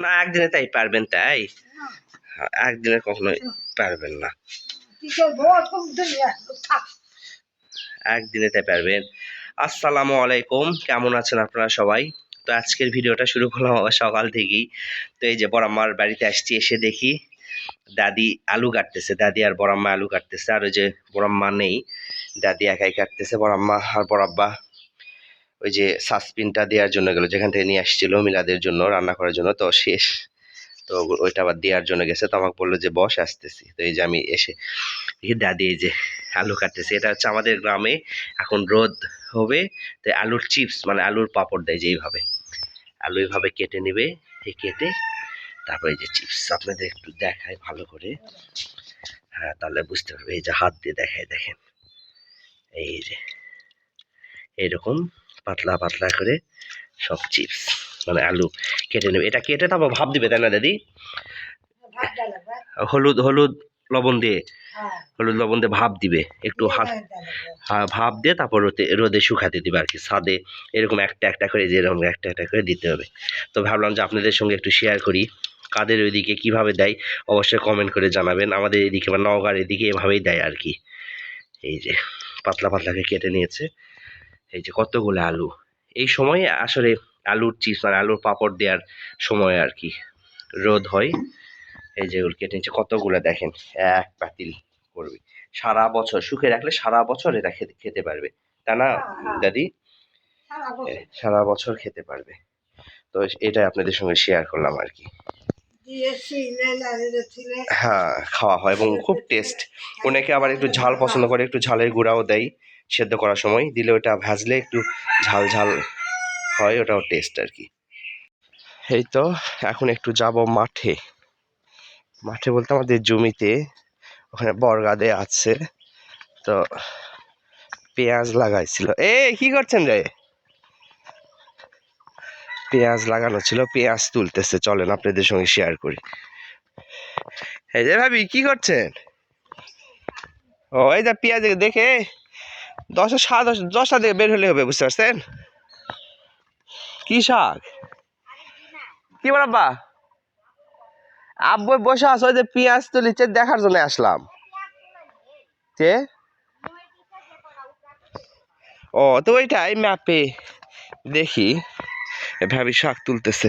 না একদিনে তাই পারবেন তাই? হ্যাঁ, একদিনে কখনোই পারবেন না। একদিনে তাই পারবেন। আসসালামু আলাইকুম কেমন আছেন আপনারা সবাই? তো আজকের ভিডিওটা শুরু করলাম আবার সকাল থেকেই। তো এই যে বড়াম্মার বাড়িতে আসছি এসে দেখি দাদি আলু কাটতেছে দাদি আর বড়াম্মা আলু কাটতেছে। আর ওই যে বড়াম্মা নেই দাদি একাই কাটতেছে বড়াম্মা আর বড়াব্বা। ওই যে সাসপিনটা দেওয়ার জন্য গেল, যেখান থেকে নিয়ে আসছিল মিলাদের জন্য, রান্না করার জন্য, তো শেষ। তো ওইটা আবার দেওয়ার জন্য গেছে, তো আমাকে বলল যে, বস, আসতেছি। তো এই যে আমি এসে দেখি, দাদি, এই যে আলু কাটতেছি। এটা হচ্ছে আমাদের গ্রামে এখন রোদ হবে তো আলুর চিপস মানে আলুর পাপড় দেয় যেইভাবে আলু এইভাবে কেটে নেবে, এই কেটে তারপরে যে চিপস আপনাদের একটু দেখায় ভালো করে। হ্যাঁ তাহলে বুঝতে পারবে, এই যে হাত দিয়ে দেখায় দেখেন। এই যে, এইরকম পাতলা পাতলা করে সব চিপস মানে আলু কেটে নেবে। এটা কেটে তারপর ভাব দিবে তাই না দাদি? হলুদ হলুদ লবণ দিয়ে? হ্যাঁ। হলুদ লবণ দিয়ে ভাপ দিবে। একটু হাত ভাত। হ্যাঁ, ভাপ দিয়ে তারপর রোদে রোদে শুকাতে দিবে আর কি সাদে এরকম একটা একটা করে যে এরকম একটা একটা করে দিতে হবে। তো ভাবলাম যে আপনাদের সঙ্গে একটু শেয়ার করি কাদের ওইদিকে কীভাবে দেয়? অবশ্যই কমেন্ট করে জানাবেন। আমাদের এদিকে বা নওগাঁর এদিকে এভাবেই দেয় আর কি এই যে পাতলা পাতলাকে কেটে নিয়েছে। এই যে কতগুলো আলু? এই সময়ে আসলে আলুর চিপস মানে আলুর পাপড় দেওয়ার সময় আর কি রোদ হয়। এই যে ওগুলো কেটে নিচ্ছে কতগুলো দেখেন? এক পাতিল করবে। সারা বছর শুকিয়ে রাখলে সারা বছর এটা খেতে খেতে পারবে। তা না দাদি? সারা বছর। খেতে পারবে। তো এটা আপনাদের সঙ্গে শেয়ার করলাম আর কি। হ্যাঁ খাওয়া হয় এবং খুব টেস্ট অনেকে আবার একটু ঝাল পছন্দ করে একটু ঝালের গুঁড়াও দেয়। সেদ্ধ করার সময় দিলে ওটা ভাজলে একটু ঝাল ঝাল হয়, ওটাও টেস্ট আর কি। এই তো, এখন একটু যাব মাঠে। মাঠে বলতে আমাদের জমিতে, ওখানে বরগাদে আছে। তো পেঁয়াজ লাগাইছিল। এ, কি করছেন রে? পেঁয়াজ লাগানো ছিল, পেঁয়াজ তুলতেছে। চলেন আপনাদের সঙ্গে শেয়ার করি। এই যে ভাবি, কি করছেন? ও, এই যে পেঁয়াজ দেখে দশটা দশ দশটা থেকে বের হলে হবে, বুঝতে পারছেন? কি শাক? কি বল আব্বা? বসে আছো, ওই যে পেঁয়াজ তুলিছে দেখার জন্য আসলাম। কে? ও, তো ওইটাই, ম্যাপে দেখি। ভাবি শাক তুলতেছে।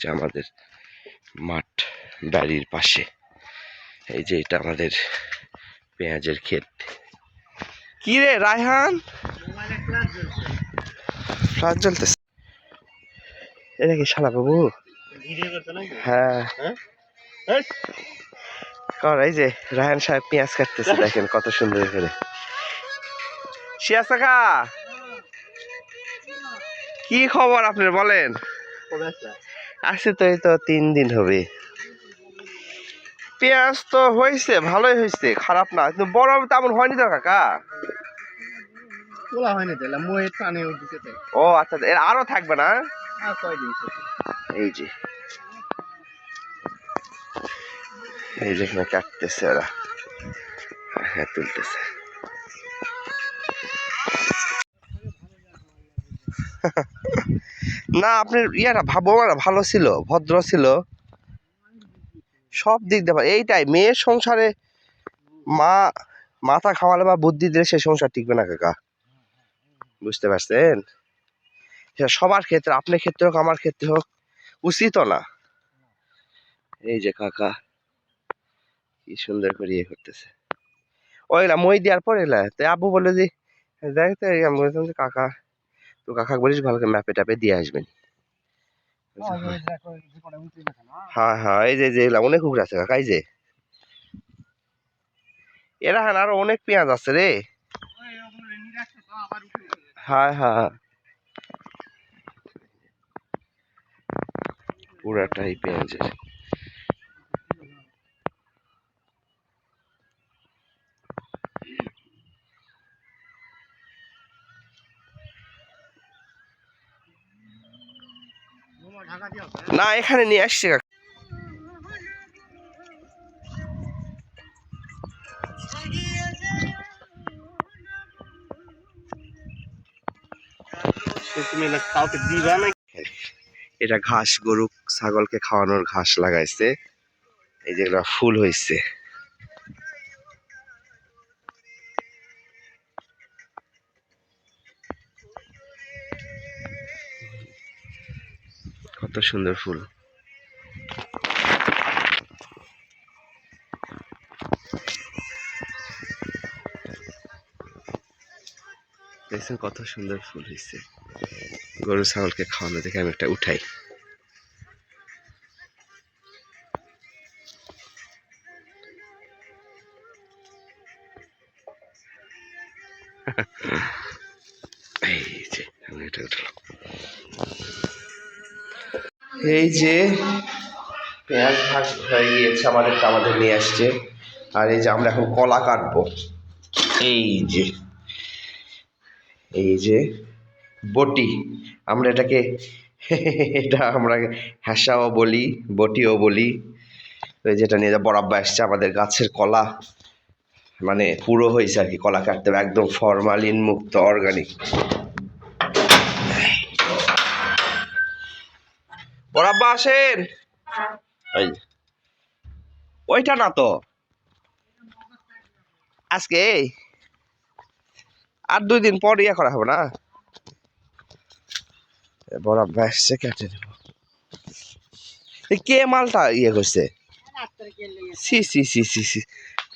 যে আমাদের মাঠ বাড়ির পাশে। এই যে এটা আমাদের পেঁয়াজের ক্ষেত। কি রে রায়হান? ফ্লাশ জ্বলতেছে। এটা কি শালা বাবু? হ্যাঁ। কর এই যে রায়হান সাহেব পেঁয়াজ কাটতেছে দেখেন কত সুন্দর করে। শিয়াস কাকা কি খবর আপনার বলেন? আসছে তো এই তো তিন দিন হবে। পেঁয়াজ তো হয়েছে ভালোই হয়েছে খারাপ না কিন্তু বড় তেমন হয়নি তো কাকা। তোলা হয়নি তাহলে মই টানে উঠছে ও আচ্ছা এর আরও থাকবে না? আর কয়দিন এই যে। এই যে এখানে কাটতেছে ওরা। হ্যাঁ তুলতেছে। না আপনার ইয়ারা ভাবো না, ভালো ছিল, ভদ্র ছিল। সব দিক ভালো। এইটাই, মেয়ের সংসারে মা, মাথা খাওয়ালে বা বুদ্ধি দিলে সে সংসার টিকবে না কাকা। বুঝতে পারছেন? সবার ক্ষেত্রে, আপনার ক্ষেত্রে হোক, আমার ক্ষেত্রে হোক, উচিত না। এই যে কাকা, কি সুন্দর করে ইয়ে করতেছে। ওইলা মই দেওয়ার পর এলা, তো আব্বু বলে যে দেখ তো আমি যে কাকা তো কাকা বলিস ভালো করে ম্যাপে ট্যাপে দিয়ে আসবেন। হ্যাঁ হ্যাঁ এই যে যে অনেক কুকুর আছে কাকা এই যে। এরা হ্যাঁ আরও অনেক পেঁয়াজ আছে রে। হ্যাঁ হ্যাঁ। পুরাটাই পেঁয়াজের। না এখানে নিয়ে আসছি এটা ঘাস গরু ছাগলকে খাওয়ানোর ঘাস লাগাইছে। এই যেগুলো ফুল হয়েছে কত সুন্দর ফুল। দেখছেন কত সুন্দর ফুল হয়েছে। গরু, ছাগলকে খাওয়ানো দেখে আমি একটা উঠাই। এই যে, আমি এটা এই যে পেঁয়াজ ভাগ হয়ে গিয়েছে আমাদেরটা আমাদের নিয়ে আসছে। আর এই যে আমরা এখন কলা কাটবো। এই যে এই যে বটি। আমরা এটাকে, এটা আমরা হ্যাসাও বলি, বটিও বলি। যেটা নিয়ে যা বরাব্বা আসছে আমাদের গাছের কলা। মানে পুরো হয়েছে আর কি, কলা কাটতে একদম ফরমালিন মুক্ত অর্গানিক বরাব্বা আসেন? ওই ওইটা না তো। আজকে? আর দুই দিন পর ইয়ে করা হবে না? বড় ব্যাসে কেটে দেব কে মালটা ইয়ে করছে? সি সি সি সি সি।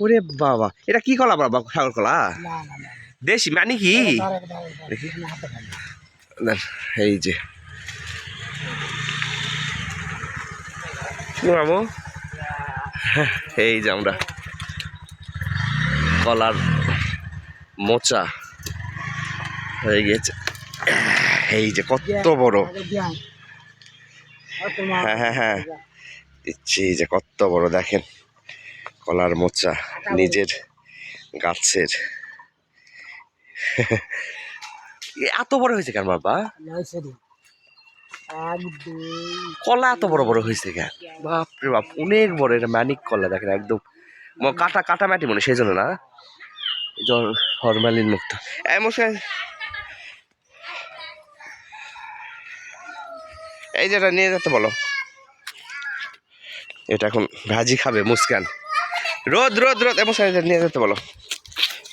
ওরে বাবা এটা কি কলা বাবা সাগর কলা? দেশি মানে কি? দেখি। এই যে। কি মামু? এই যে আমরা কলার মোচা হয়ে গেছে এই যে কত বড়। হ্যাঁ হ্যাঁ হ্যাঁ। দিচ্ছি যে কত বড়, দেখেন। কলার মোচা নিজের গাছের। এত বড় হয়েছে কেন বাবা? কলা তো বড় বড় হয়েছে কেন? বাপরে বাপ অনেক বড় এটা ম্যানিক কলা দেখেন একদম। কাটা কাটা মাটি মনে সেই জন্য না? জল ফরমালিন মুক্ত। এমন এই যেটা নিয়ে যেতে বলো। এটা এখন ভাজি খাবে মুস্কান। রোদ রোদ রোদ এমন নিয়ে যেতে বলো।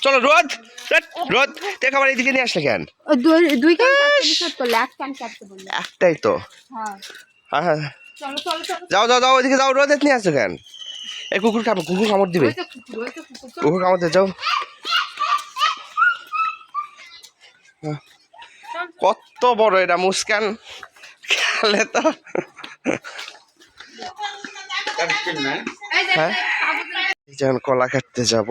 চলো রোদ! রোদ, রোদ দেখ আবার এইদিকে নিয়ে আসলে কেন? দুই একটাই তো। হ্যাঁ। হ্যাঁ। চলো চলো চলো। যাও যাও যাও ওইদিকে যাও রোদ নিয়ে আসছো কেন? এই কুকুর খাবে কুকুর কামড় দিবে। কুকুর কামড় দিয়ে যাও। হ্যাঁ। কত বড় এটা মুস্কান। খেলে তো হ্যাঁ? কলা কাটতে যাব।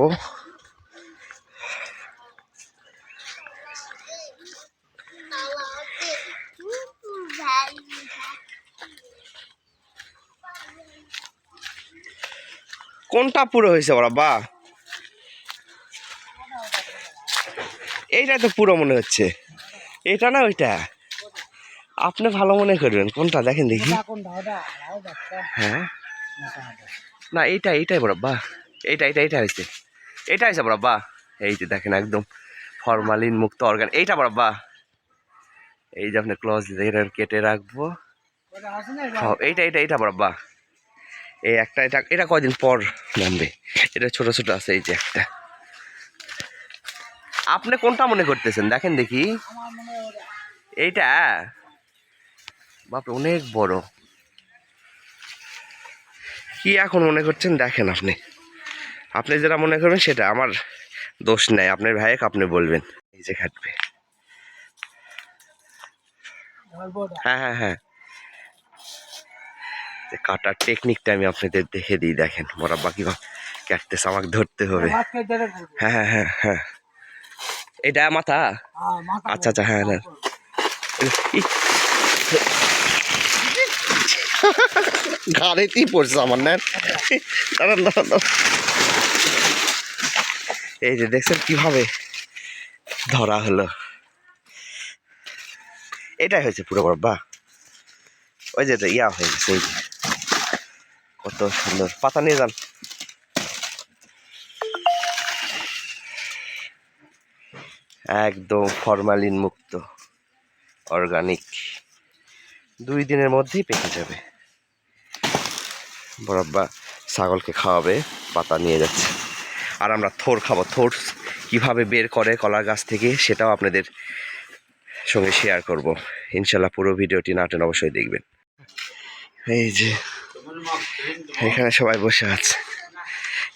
কোনটা পুরো হয়েছে ওরা বা এইটা তো পুরো মনে হচ্ছে। এটা না ওইটা? আপনি ভালো মনে করবেন। কোনটা? দেখেন দেখি। হ্যাঁ। না এইটা এইটাই বরাব্বা এইটা এইটা এইটা হয়েছে। এটা হয়েছে বরাব্বা এই যে দেখেন একদম ফরমালিন মুক্ত অর্গান এইটা বরাব্বা এই যে আপনি ক্লজ কেটে রাখব। এইটা এইটা এইটা বরাব্বা এই একটা, এটা এটা কয়দিন পর নামবে? এটা ছোট ছোট আছে, এই যে একটা। আপনি কোনটা মনে করতেছেন? দেখেন দেখি। এইটা? বাপরে, অনেক বড়। কি এখন মনে করছেন? দেখেন আপনি। আপনি যেটা মনে করবেন সেটা, আমার দোষ নাই। আপনার ভাইকে আপনি বলবেন। এই যে খাটবে। হ্যাঁ হ্যাঁ হ্যাঁ। যে কাটার টেকনিকটা আমি আপনাদের দেখে দিই দেখেন। মোরাব্বা কি কাটতেছে আমাকে ধরতে হবে। হ্যাঁ হ্যাঁ হ্যাঁ হ্যাঁ। এটা মাথা? আচ্ছা আচ্ছা হ্যাঁ হ্যাঁ। গাড়িতেই পড়ছে আমার না দাঁড়ান দাঁড়ান। এই যে দেখছেন কীভাবে ধরা হলো। এটাই হয়েছে পুরো বাবা ওই যে ইয়া হয়ে গেছে এই যে। কত সুন্দর। পাতা নিয়ে যান। একদম ফরমালিন মুক্ত, অর্গানিক। দুই দিনের মধ্যেই পেকে যাবে। বরাব্বা ছাগলকে খাওয়াবে, পাতা নিয়ে যাচ্ছে। আর আমরা থোর খাব। থোর কীভাবে বের করে কলার গাছ থেকে সেটাও আপনাদের সঙ্গে শেয়ার করব। ইনশাল্লাহ পুরো ভিডিওটি নাটেন অবশ্যই দেখবেন। এই যে। এখানে সবাই বসে আছে।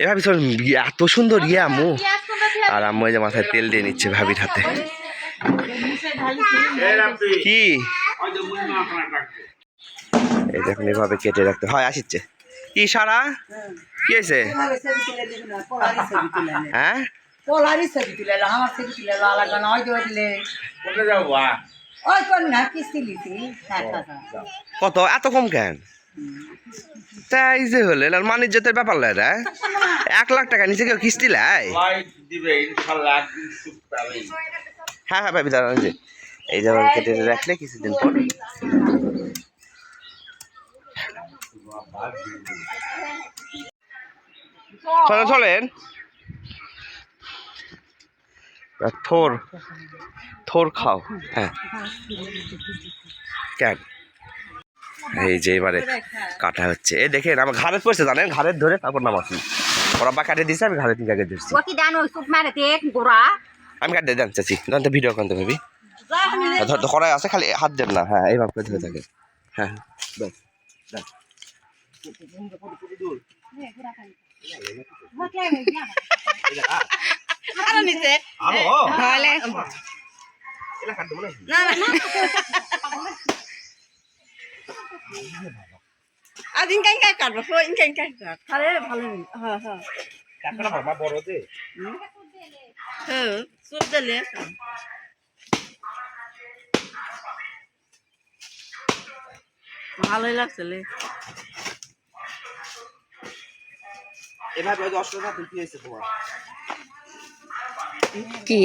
এভাবে তোর এত সুন্দর ইয়ে আম্মু আর আম্মু যে মাথায় তেল দিয়ে নিচ্ছে ভাবির হাতে। কি? এই দেখুন এভাবে কেটে রাখতে হয় আসিচ্ছে। কি সারা? কি হয়েছে? হ্যাঁ? পোলারি ছবি তুলে এলো আমার ছবি তুলে এলো আলাদা নয় ধরলে ওই কোন না কিস্তি লিখি কত? এত কম কেন? তাই যে হলে মানির জাতের ব্যাপার লাই রে। এক লাখ টাকা নিচে কেউ কিস্তি লাই হ্যাঁ হ্যাঁ ভাবি দাঁড়ান যে। এই যে আবার কেটে রাখলে কিছুদিন পর। চলেন চলেন। থোর থোর খাও হ্যাঁ। কেন? এই যে এবারে কাটা হচ্ছে। এই দেখেন আমার ঘাড়ে পড়ছে জানেন? ঘাড়ের ধরে তারপর নামাচ্ছি। ওরা বা কাটে দিছে আমি ঘাড়ে তিন জায়গায় ধরছি। ওকে দানো সুপ মারে দেখ গোরা আমি কাটতে দেন চাচি। দেন তো ভিডিও করতে ভাবি ধর তো করাই আছে খালি হাত দেন না। হ্যাঁ এইভাবে করে ধরে থাকে। হ্যাঁ হ্যাঁ, ব্যাস, ব্যাস। হলে আর ইনকাই কাই কাটবো তো ইনকাই কাই কাট আরে ভালো হ্যাঁ হ্যাঁ। হ্যাঁ সুপ দিলে। ভালোই লাগছে লে। এভাবে ওই যে অষ্টধাতু কি হয়েছে তোমার। কি?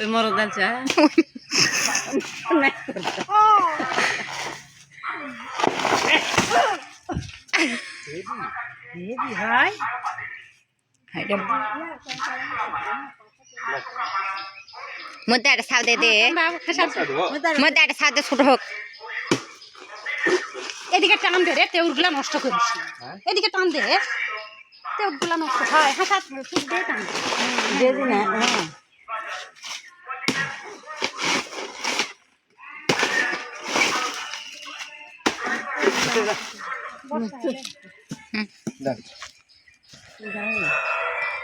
ওই মরদ আছে ভাই মধ্যে একটা সাউ দে দে মধ্যে একটা সাউ দে ছোট হোক এদিকে টান দে রে তেউরগুলা নষ্ট করিস এদিকে টান দে। নষ্ট হয়। হ্যাঁ টান হ্যাঁ।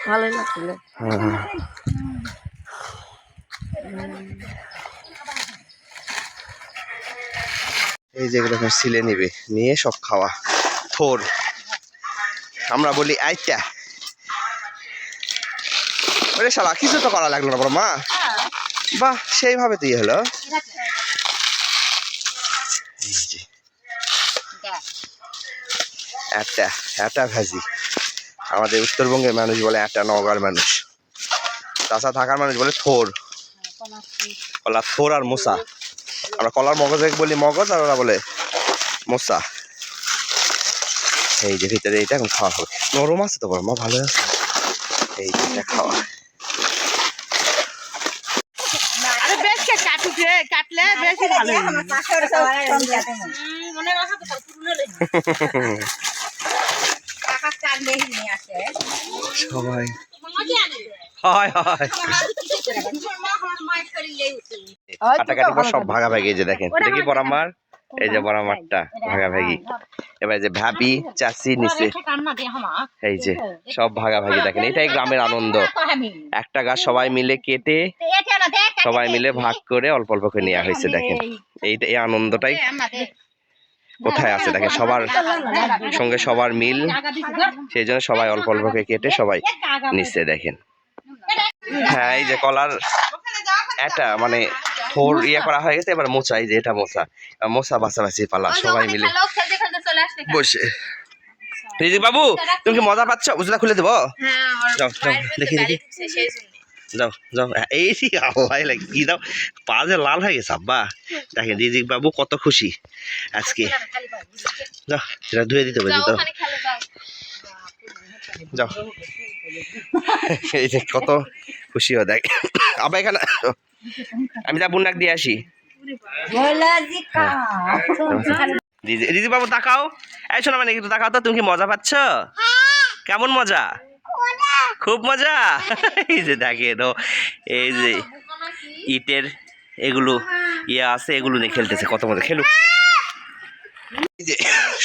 ভালোই লাগছিল। হ্যাঁ এই যেগুলো এখন সিলে নিবে নিয়ে সব খাওয়া। থোর। আমরা বলি আইটা ওরে শালা, কিছু তো করা লাগল না বড় মা। বাহ, সেইভাবে তুই হলো। একটা একটা ভাজি। আমাদের উত্তরবঙ্গের মানুষ বলে একটা নওগাঁর মানুষ। তাছাড়া ঢাকার মানুষ বলে থোর। কলা থোর আর মোসা। আমরা কলার মগজে বলি মগজ আর ওরা বলে মোসা। এই যে ভিতরে এইটা এখন খাওয়া হবে। নরম আছে তো বড় মা ভালো আছে? এই যে এটা খাওয়া। আরে বেশ কে কাটুছে কাটলে বেশি ভালো। সবাই হয় হয়। কাটাকাটি সব ভাগাভাগি যে দেখেন। দেখি বড় আমার এই যে বড় মাঠটা, ভাগাভাগি। এবার যে ভাবি, চাচি, নিচে। এই যে, সব ভাগাভাগি দেখেন, এটাই গ্রামের আনন্দ। একটা গাছ সবাই মিলে কেটে, সবাই মিলে ভাগ করে অল্প অল্প করে নেওয়া হয়েছে, দেখেন। এইটা এই আনন্দটাই কোথায় আছে, দেখেন, সবার সঙ্গে সবার মিল। সেই জন্য সবাই অল্প অল্প করে কেটে সবাই নিচে, দেখেন। হ্যাঁ এই যে কলার এটা মানে থোর ইয়ে করা হয়ে গেছে এবার মোচা এই যে এটা মোচা। মোচা বাছাবাছি পালা সবাই মিলে। বসে। রিজিক বাবু তুমি কি মজা পাচ্ছ? বুঝলা খুলে দেবো? যাও যাও দেখি দেখি। যাও যাও। এই আল্লাহ লাগে কি দাও। পা যে লাল হয়ে গেছে আব্বা। দেখেন রিজিক বাবু কত খুশি আজকে। যাও সেটা ধুয়ে দিতে হবে যাও যাও। এই যে কত খুশি হয় দেখ। আবার এখানে আমি তা বুনাক দিয়ে আসি। দিদি বাবু তাকাও। এই শোনো মানে একটু তাকাও তো, তুমি কি মজা পাচ্ছ? কেমন মজা? খুব মজা? এই যে দেখে তো এই যে ইটের এগুলো ইয়ে আছে, এগুলো নিয়ে খেলতেছে, কত মজা, খেলুক। যে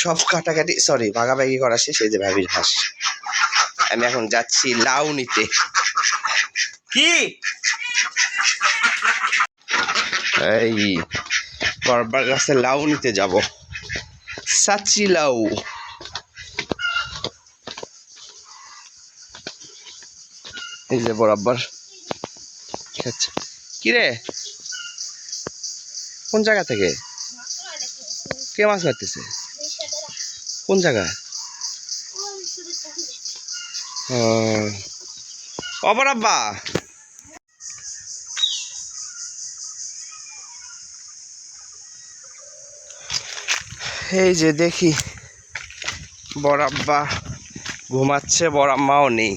সব কাটাকাটি সরি ভাগাভাগি করা শেষ, এই যে ভাবির হাঁস। আমি এখন যাচ্ছি লাউ নিতে কি? এই, বরবার গাছে লাউ নিতে যাব। সাচি লাউ। এই যে বরাবর আচ্ছা কি রে কোন জায়গা থেকে? কে মাছ মারতেছে? কোন জায়গায় অবরাব্বা এই যে দেখি, বড়াব্বা ঘুমাচ্ছে, বড়াম্মাও নেই।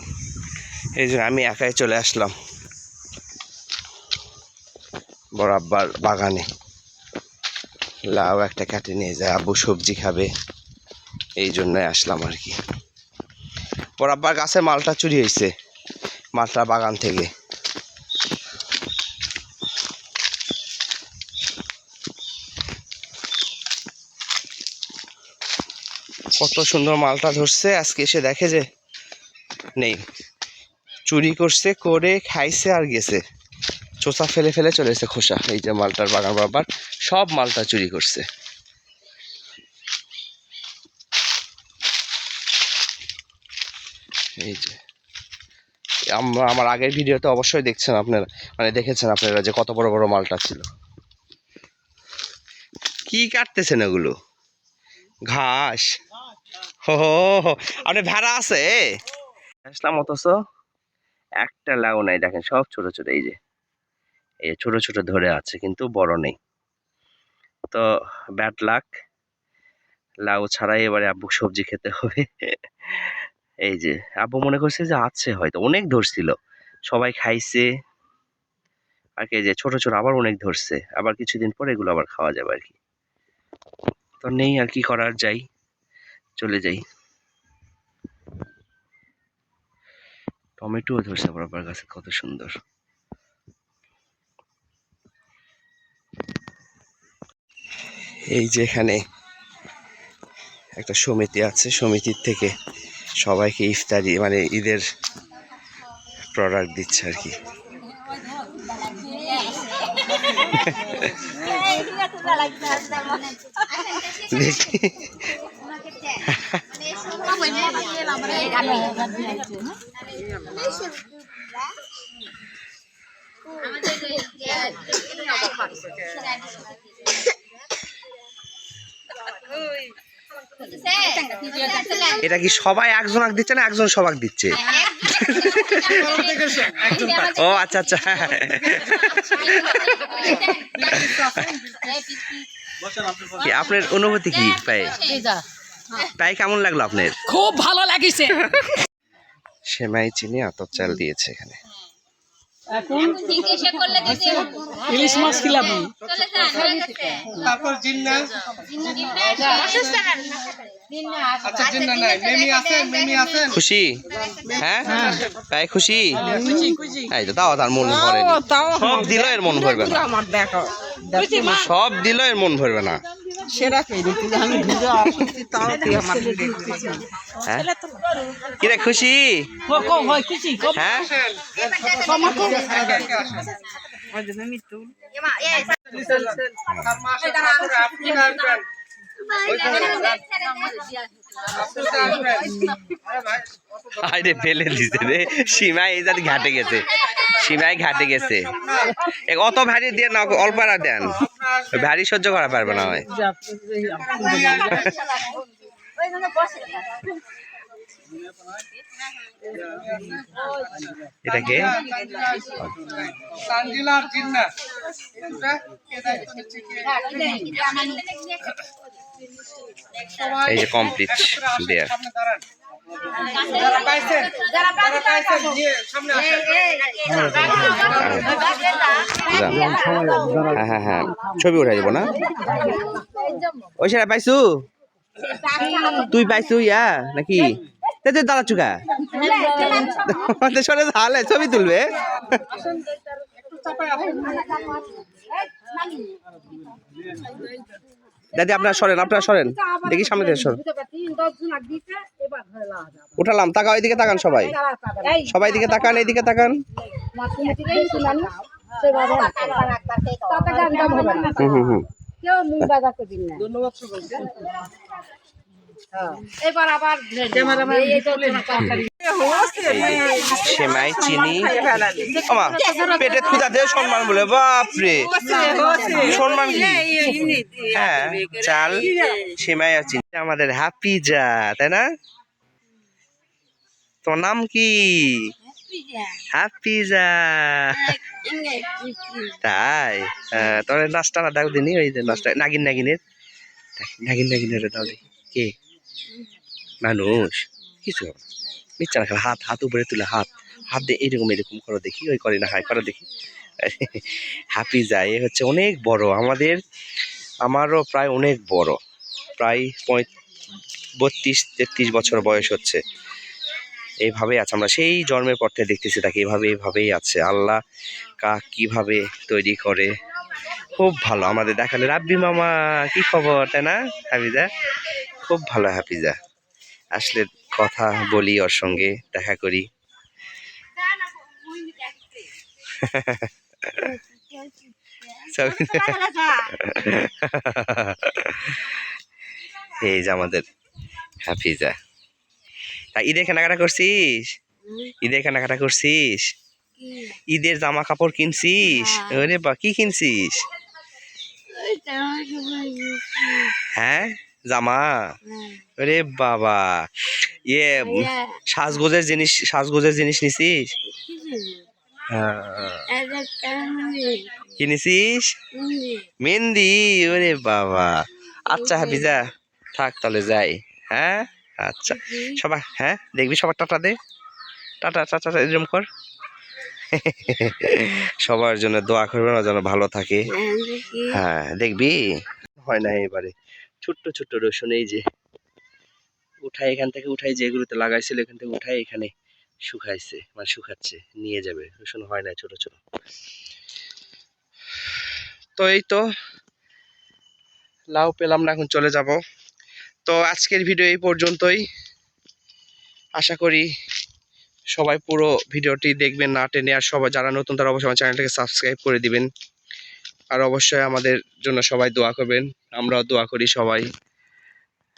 এই যে আমি একাই চলে আসলাম বড়াব্বার বাগানে। লাউ একটা কাটে নিয়ে যায়, আব্বু সবজি খাবে, এই জন্যই আসলাম আর কি। বড়াব্বার গাছে মালটা চুরি হয়েছে, মালটা বাগান থেকে। কত সুন্দর মালটা ধরছে। আজকে এসে দেখে যে নেই। চুরি করছে, করে খাইছে আর গেছে। চোষা ফেলে ফেলে চলেছে খোসা। এই যে মালটার বাগান বাবার, সব মালটা চুরি করছে। এই যে। আমরা আমার আগের ভিডিওতে অবশ্যই দেখছেন আপনারা মানে দেখেছেন আপনারা যে কত বড় বড় মালটা ছিল। কি কাটতেছেন ওগুলো? ঘাস। হো। আপনার ভেড়া আছে? আসলাম অথচ একটা লাউ নাই, দেখেন সব ছোট ছোট, এই যে। এই ছোট ছোট ধরে আছে, কিন্তু বড় নেই। তো ব্যাড লাক, লাউ ছাড়াই এবারে আব্বু সবজি খেতে হবে। এই যে, আব্বু মনে করছে যে আছে হয়তো, অনেক ধরছিল। সবাই খাইছে। আর কি যে ছোট ছোট আবার অনেক ধরছে। আবার কিছুদিন পর এগুলো আবার খাওয়া যাবে আর কি। তো নেই আর কি করার, যাই। চলে যাই টমেটো ধরছে বরাবর গাছে কত সুন্দর এই যে এখানে একটা সমিতি আছে সমিতির থেকে সবাইকে ইফতারি মানে ঈদের প্রোডাক্ট দিচ্ছে আর কি দেখি এটা কি সবাই একজন আগ দিচ্ছে না একজন সবাক দিচ্ছে? ও আচ্ছা আচ্ছা। আপনার অনুভূতি কি পায়ে পায়ে কেমন লাগল আপনার? খুব ভালো লাগিছে। সেমাই চিনি আতপ চাল দিয়েছে এখানে। এখন ইলিশ মাছ খিলাবি। তারপর জিন্না। আচ্ছা জিন্না নাই। মেমি আছে মেমি আছেন খুশি? হ্যাঁ? পায়ে খুশি? এই তো তাও তার মন ভরে সব দিল এর মন ভরবে না। আমার দেখো। সব দিল এর মন ভরবে না। হ্যাঁ? কিরে খুশি? কো হয়? হ্যাঁ আরে ফেলে দিছে রে। সীমাই এই জাতি ঘাটে গেছে। সীমাই ঘাটে গেছে। অত ভারী দিয়ে না, অল্প দেন। ভারী সহ্য করা পারবে না হয়। এটা এই যে কমপ্লিট দেয়ার। হ্যাঁ হ্যাঁ হ্যাঁ ছবি উঠাই দিব না ওই সেটা পাইছু তুই পাইছু ইয়া নাকি তে তুই দাঁড়া চুকা সরে তাহলে ছবি তুলবে দাদি আপনারা সরেন আপনারা সরেন দেখি সামনে থেকে সরেন উঠালাম তাকা ওইদিকে তাকান সবাই সবাই দিকে তাকান এইদিকে তাকান হুম হুম হুম ধন্যবাদ এবার আবার সেমাই চিনি। আমা পেটে ক্ষুদা দিয়ে সম্মান বলে বাপরে। সম্মান কি? হ্যাঁ চাল সেমাই আর চিনি। আমাদের হ্যাপি যা তাই না? তোমার নাম কি? হ্যাপি যা। তাই তোর নাচটা না দাও দিনি ওই যে নাচটা নাগিন নাগিনের। নাগিন নাগিনের দাও দেখি কে? মানুষ, কিছু। মিথ্যা না হাত হাত উপরে তুলে হাত হাত দিয়ে এরকম এরকম করো দেখি, ওই করে না, হাই করো দেখি। হ্যাপি যায়, এ হচ্ছে অনেক বড়। আমাদের, আমারও প্রায় অনেক বড়। প্রায় পঁয় বত্রিশ, তেত্রিশ বছর বয়স হচ্ছে। এইভাবেই আছে। আমরা সেই জন্মের পর থেকে দেখতেছি তাকে। এভাবে, এভাবেই আছে। আল্লাহ কাক কীভাবে তৈরি করে। খুব ভালো। আমাদের দেখালে, রাব্বি মামা, কি খবর? তাই না, হাফিজা? খুব ভালো হাফিজা। আসলে কথা বলি ওর সঙ্গে দেখা করি। এই যে আমাদের হাফিজা। তা ঈদের কেনাকাটা করছিস? ঈদের কেনাকাটা করছিস? ঈদের জামা কাপড় কিনছিস ওরে বা কি কিনছিস? হ্যাঁ? জামা? ওরে বাবা। ইয়ে সাজগোজের জিনিস সাজগোজের জিনিস নিছিস? হ্যাঁ। কিনেছিস মেহেন্দি। ওরে বাবা। আচ্ছা হাফিজা থাক তাহলে যাই। হ্যাঁ? আচ্ছা। সবাই হ্যাঁ? দেখবি সবার টাটা দে। টাটা টাটা এরকম কর। সবার জন্য দোয়া করবে না যেন ভালো থাকে। হ্যাঁ দেখবি? হয় না এবারে। ছোট্ট ছোট্ট রসুন, এই যে উঠাই এখান থেকে, উঠাই যেগুলোতে লাগাইছিল, এখান থেকে উঠাই এখানে শুকাইছে মানে শুকাচ্ছে, নিয়ে যাবে। রসুন হয় না ছোট ছোট। তো এই তো লাউ পেলাম না, এখন চলে যাব। তো আজকের ভিডিও এই পর্যন্তই। আশা করি সবাই পুরো ভিডিওটি দেখবেন না টেনে, আর সবাই যারা নতুন, তারা অবশ্যই আমার চ্যানেলটাকে সাবস্ক্রাইব করে দিবেন। আর অবশ্যই আমাদের জন্য সবাই দোয়া করবেন। আমরাও দোয়া করি সবাই।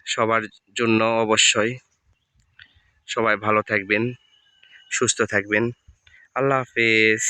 সবার জন্য অবশ্যই। সবাই ভালো থাকবেন, সুস্থ থাকবেন। আল্লাহ হাফেজ।